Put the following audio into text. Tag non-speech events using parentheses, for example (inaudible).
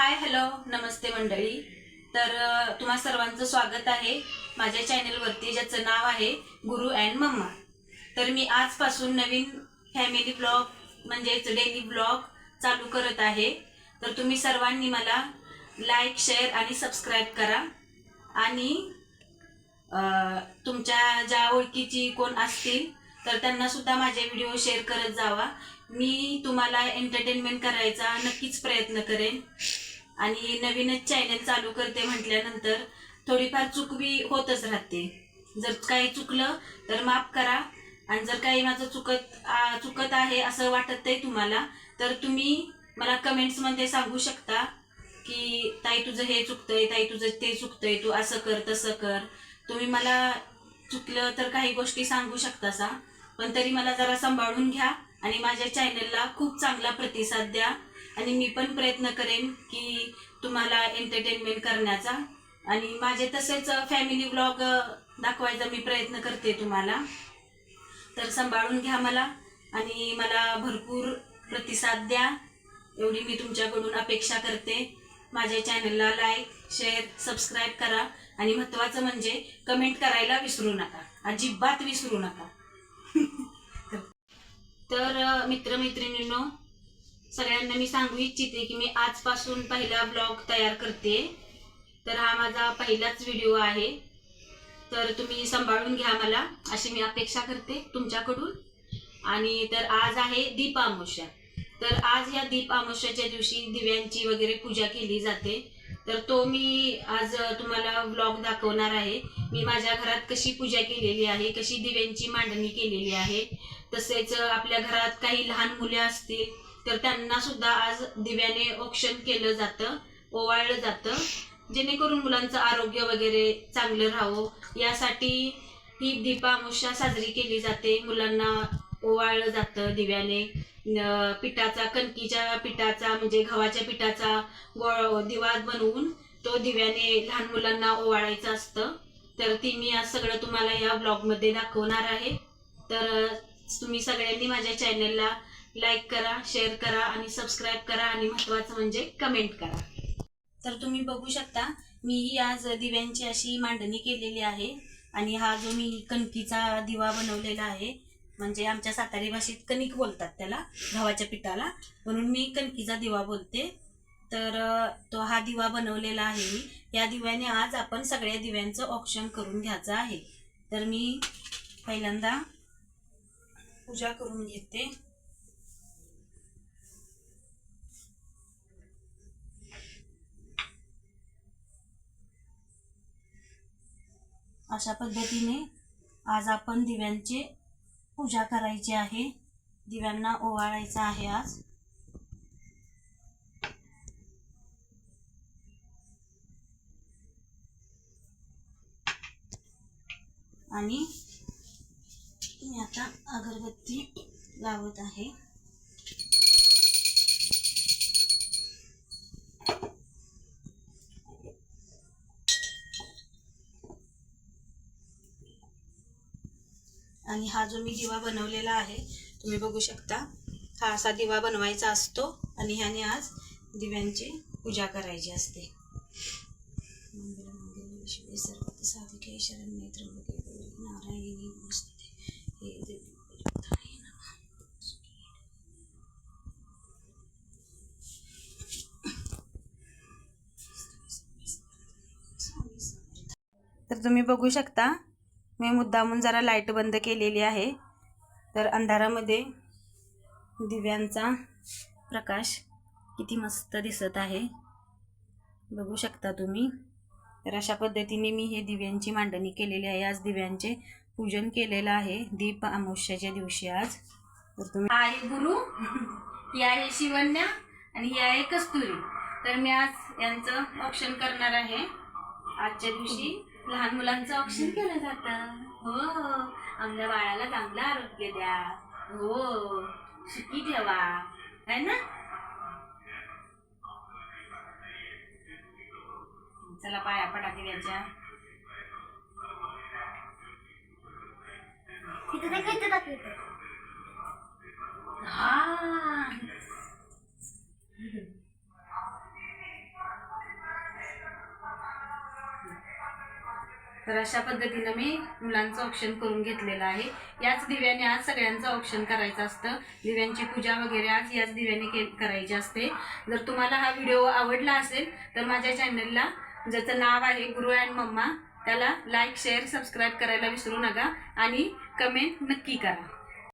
Hi hello नमस्ते मंडळी. तर तुम्हा सर्वांचं स्वागत आहे माझ्या चॅनलवरती ज्याचं नाव आहे गुरु अँड मम्मा. तर मी आजपासून नवीन फॅमिली ब्लॉग म्हणजेच डेली ब्लॉग चालू करत आहे. तर तुम्ही सर्वांनी मला लाईक शेअर आणि सबस्क्राईब करा. आणि तुमच्या ज्या ओळखीची कोण असतील तर त्यांना सुद्धा माझे व्हिडिओ शेअर करत जावा. मी तुम्हाला एंटरटेनमेंट करायचा नक्कीच प्रयत्न करेन. आणि नवीनच चॅनल चालू करते म्हटल्यानंतर थोडीफार चूक बी होतच राहते. जर काही चुकलं तर माफ करा. आणि जर काही माझं चुकत आ, चुकत आहे असं वाटत आहे तुम्हाला तर तुम्ही मला कमेंट्समध्ये सांगू शकता की ताई तुझं हे चुकतंय ताई तुझं ते चुकतंय तू असं कर तसं कर. तुम्ही मला चुकलं तर काही गोष्टी सांगू शकता सा पण तरी मला जरा सांभाळून घ्या आणि माझ्या चॅनलला खूप चांगला प्रतिसाद द्या. आणि मी पण प्रयत्न करेन की तुम्हाला एंटरटेनमेंट करण्याचा. आणि माझे तसेच फॅमिली ब्लॉग दाखवायचा मी प्रयत्न करते तुम्हाला. तर सांभाळून घ्या मला आणि मला भरपूर प्रतिसाद द्या. एवढी मी तुमच्याकडून अपेक्षा करते. माझ्या चॅनलला लाईक शेअर सबस्क्राईब करा. आणि महत्त्वाचं म्हणजे कमेंट करायला विसरू नका. अजिबात विसरू नका. (laughs) तर मित्रमैत्रिणींनो सगळ्यांना मी सांगू इच्छिते की मी आजपासून पहिला ब्लॉग तयार करते. तर हा माझा पहिलाच व्हिडिओ आहे. तर तुम्ही सांभाळून घ्या मला. अशी मी अपेक्षा करते तुमच्याकडून. आणि तर आज आहे दीप अमावस्या तर आज या दीप अमावस्याच्या दिवशी दिव्यांची वगैरे पूजा केली जाते. तर तो मी आज तुम्हाला ब्लॉग दाखवणार आहे. मी माझ्या घरात कशी पूजा केलेली आहे कशी दिव्यांची मांडणी केलेली आहे. तसेच आपल्या घरात काही लहान मुले असतील तर त्यांना सुद्धा आज दिव्याने औक्षण केलं जातं ओवाळलं जातं. जेणेकरून मुलांचं आरोग्य वगैरे चांगलं राहावं. यासाठी ही दीपामुषा साजरी केली जाते. मुलांना ओवाळलं जातं दिव्याने. पिठाचा कणकीच्या पिठाचा म्हणजे गव्हाच्या पिठाचा गोळ दिवा बनवून तो दिव्याने लहान मुलांना ओवाळायचं असतं. तर ती मी आज सगळं तुम्हाला या ब्लॉगमध्ये दाखवणार आहे. तर तुम्ही सगळ्यांनी माझ्या चॅनलला लाईक करा शेअर करा आणि सबस्क्राईब करा आणि महत्त्वाचं म्हणजे कमेंट करा. तर तुम्ही बघू शकता मी ही आज दिव्यांची अशी मांडणी केलेली आहे आणि हा जो मी कणकीचा दिवा बनवलेला आहे म्हणजे आमच्या सातारी भाषेत कणिक बोलतात त्याला गव्हाच्या पिठाला म्हणून मी कणकीचा दिवा बोलते. तर तो हा दिवा बनवलेला आहे मी. या दिव्याने आज आपण सगळ्या दिव्यांचं ऑप्शन करून घ्यायचं आहे. तर मी पहिल्यांदा पूजा करून घेते. अशा पद्धतीने आज आपण दिव्यांचे पूजा करायची आहे. दिव्यांना ओवाळायचं आहे आज. आणि मी आता अगरबत्ती लावत आहे. आणि हा जो मी दिवा बनवलेला आहे तुम्ही बघू शकता. हा असा दिवा बनवायचा असतो आणि ह्याने आज दिव्यांची पूजा करायची असते. नारायणी तर तुम्ही बघू शकता मी मुद्दामून जरा लाइट बंद केलेली आहे. तर अंधारामध्ये दिव्यांचा प्रकाश किती मस्त दिसत आहे. बघू शकता तुम्ही. तर अशा पद्धतीने मी हे दिव्यांची मांडणी केलेली आहे. आज दिव्यांचे पूजन केलेलं आहे. दीप अमावस्याच्या दिवशी आज. तर तुम्ही हा आहे गुरु ही आहे शिवन्या आणि ही आहे कस्तुरी. तर मी आज यांचं ऑप्शन करणार आहे. आजच्या दिवशी लहान मुलांचं औक्षण केलं जातं. हो आमच्या बाळाला चांगलं आरोग्य द्या. हो सुखी ठेवा. है ना? चला पाया पटाके द्यायच्या. तिथं काय करतात तर अशा पद्धतीनं मी मुलांचं ऑप्शन करून घेतलेलं आहे. याच दिव्याने आज सगळ्यांचं औक्षण करायचं असतं. दिव्यांची पूजा वगैरे आज याच दिव्याने के करायची असते. जर तुम्हाला हा व्हिडिओ आवडला असेल तर माझ्या चॅनलला ज्याचं नाव आहे गुरु अँड मम्मा त्याला लाईक शेअर सबस्क्राईब करायला विसरू नका आणि कमेंट नक्की करा.